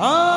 Ah.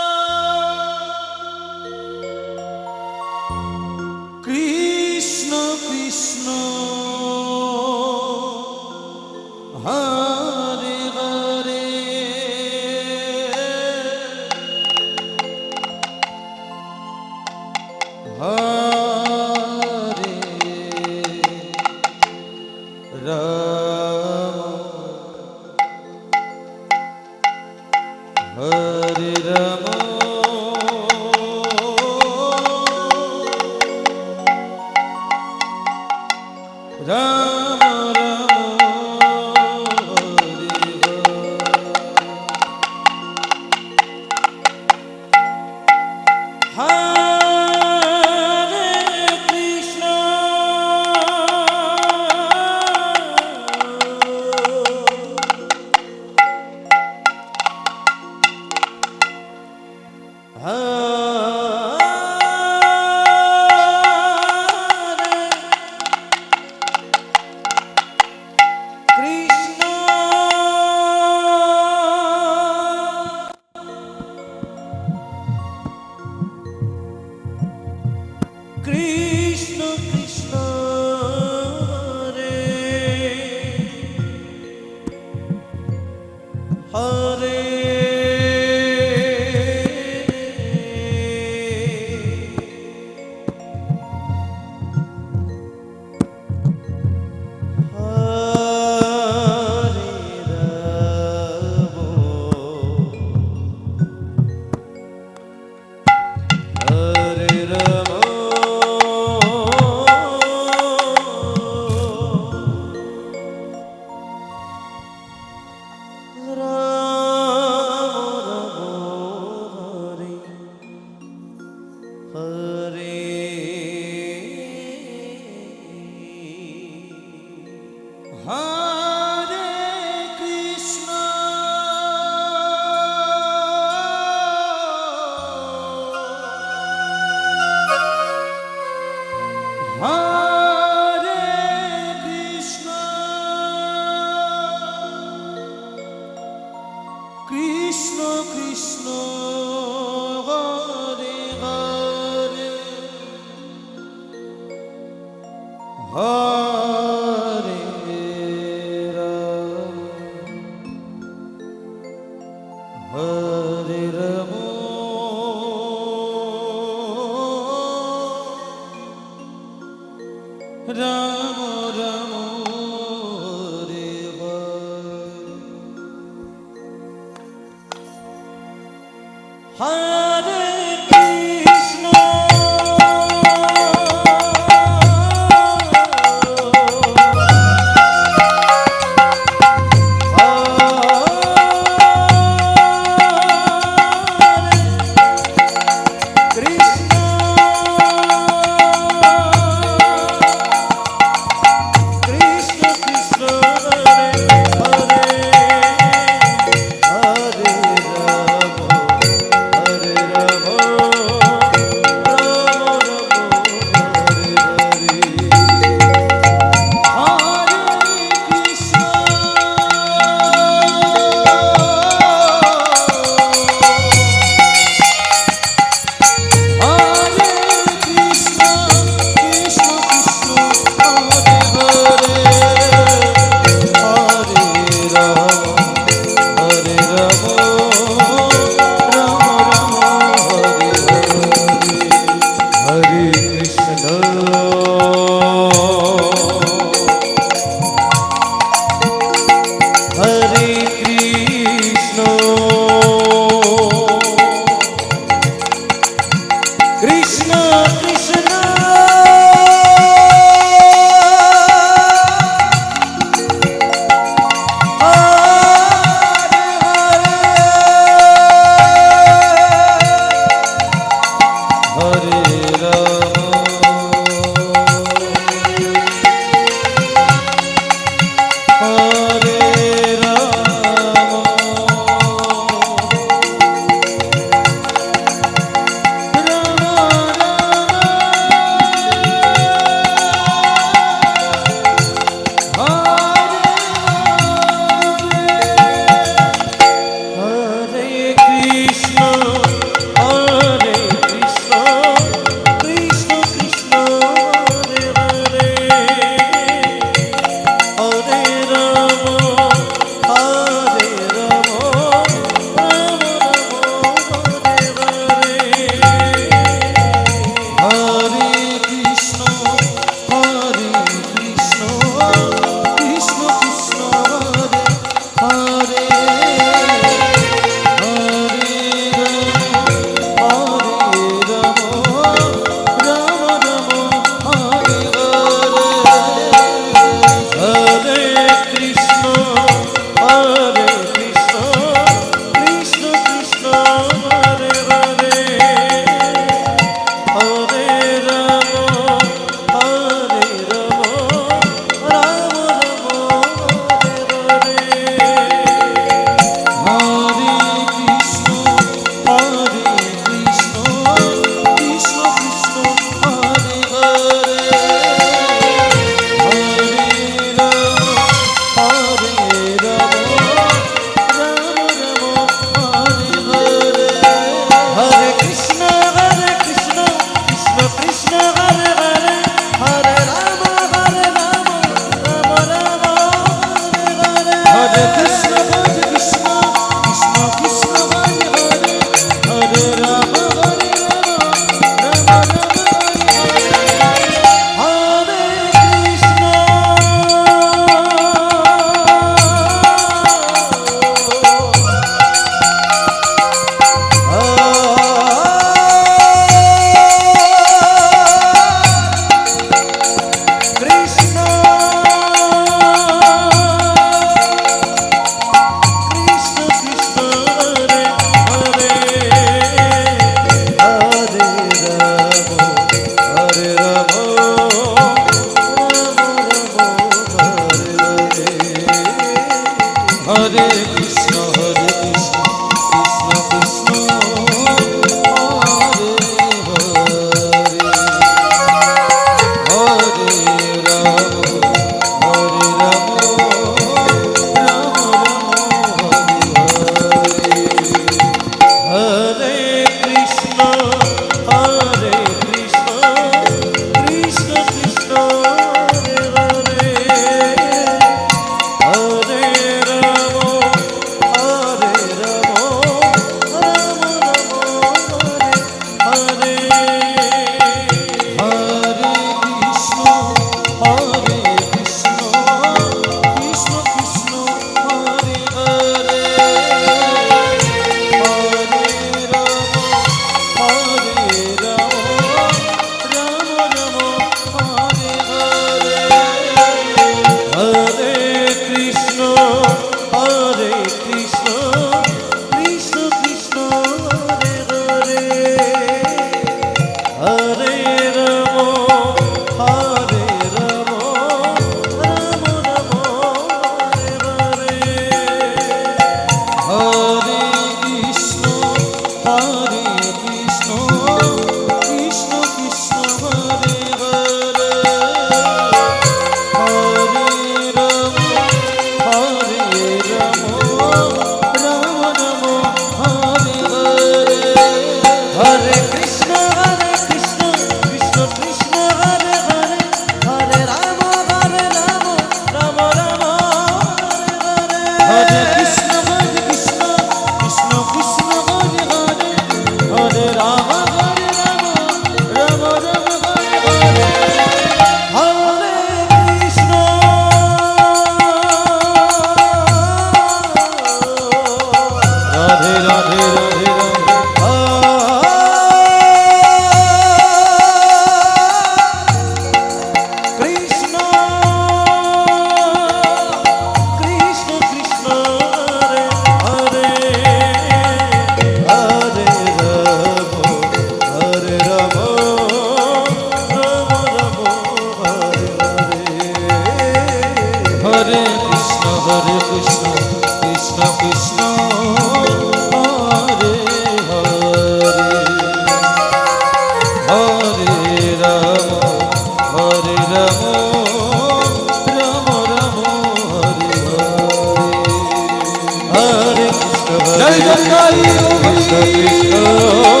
Krishna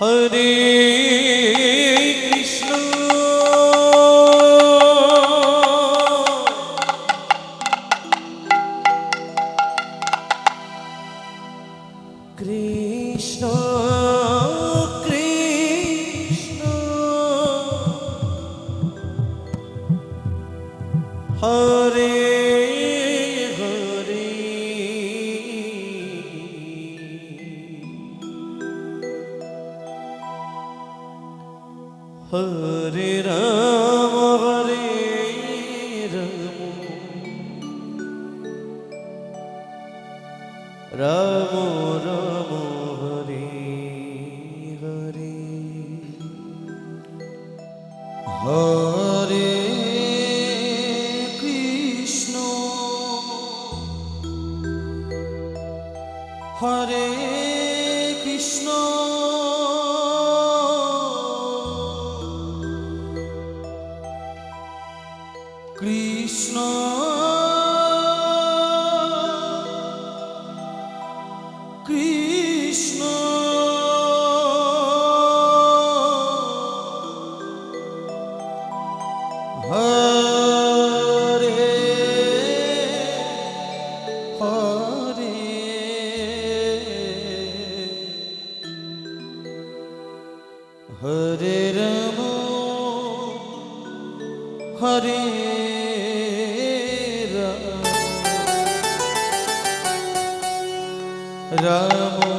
Hare Ram Hare Ram Hare Ram. Ram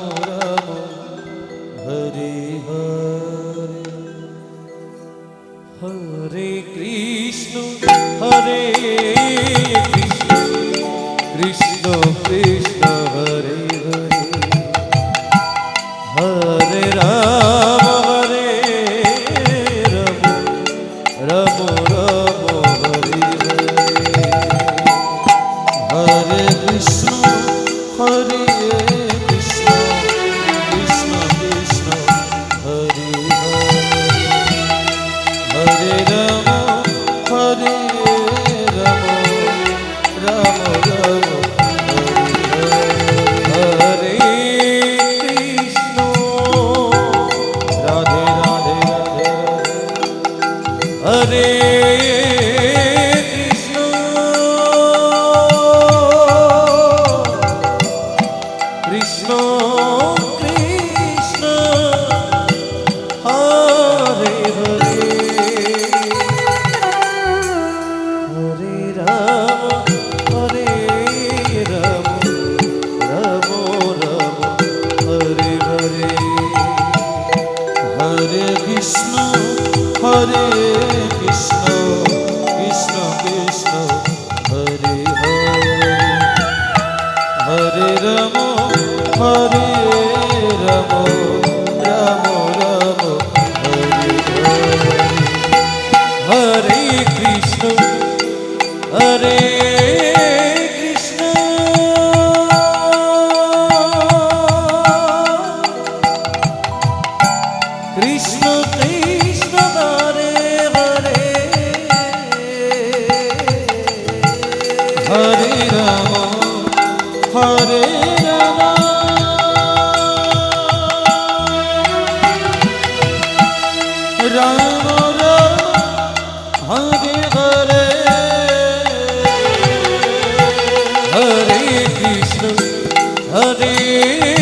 Hare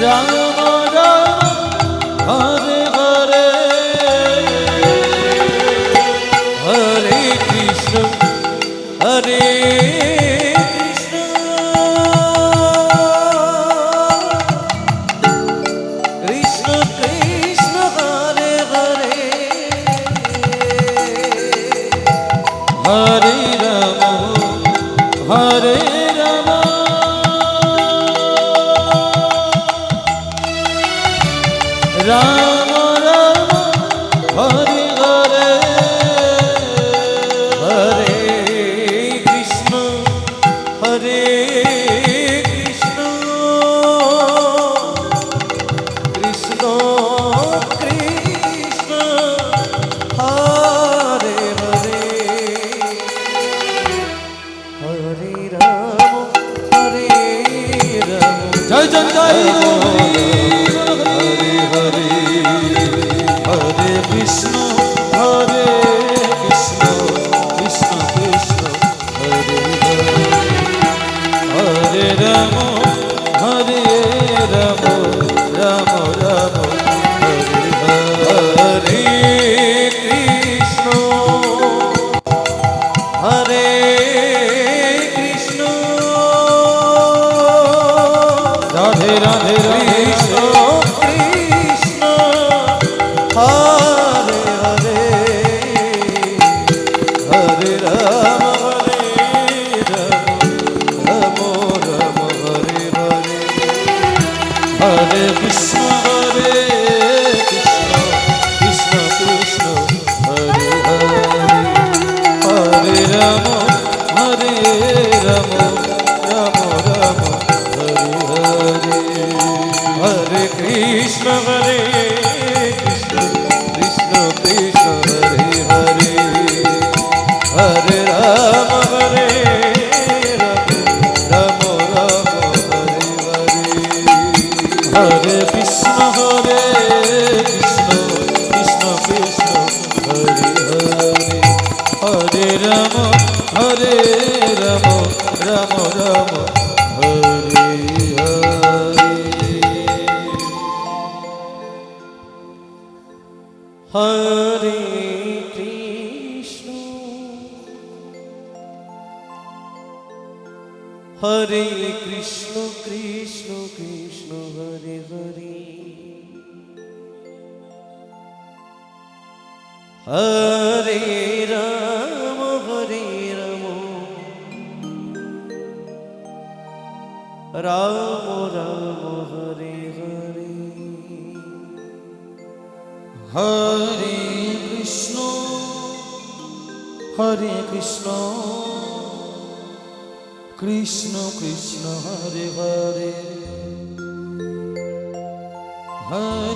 Ram Hare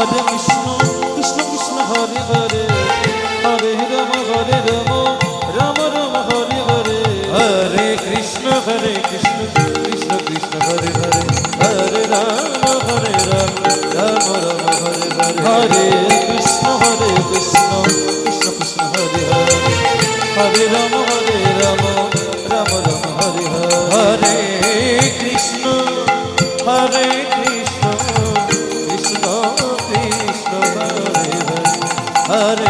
Hare Krishna Krishna Krishna, Hare Hare. Hare Ram Hare Ram Ram Ram, Hare Hare. Hare Krishna Hare Krishna Krishna Krishna, Hare Hare. Hare Ram Hare Ram Ram Ram, Hare Hare. Hare Krishna Hare Krishna Krishna Krishna, Hare Hare. Hare Ram Hare Ram Hare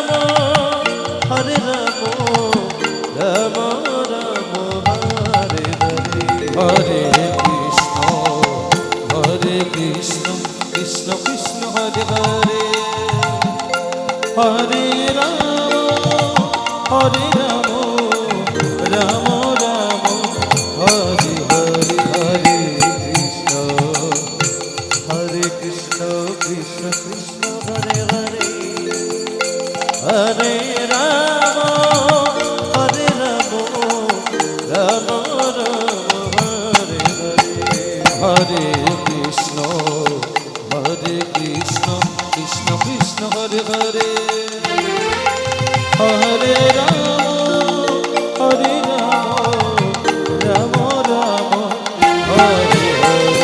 Hare Hare Hare Ram Hare Krishna Hare Hare. Hare Ram Hare Ram Ram Ram Hare Hare.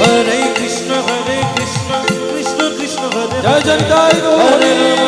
Hare Krishna Hare Krishna Krishna Krishna Hare Joy Joy Hare Ram.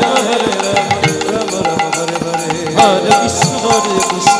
Krishna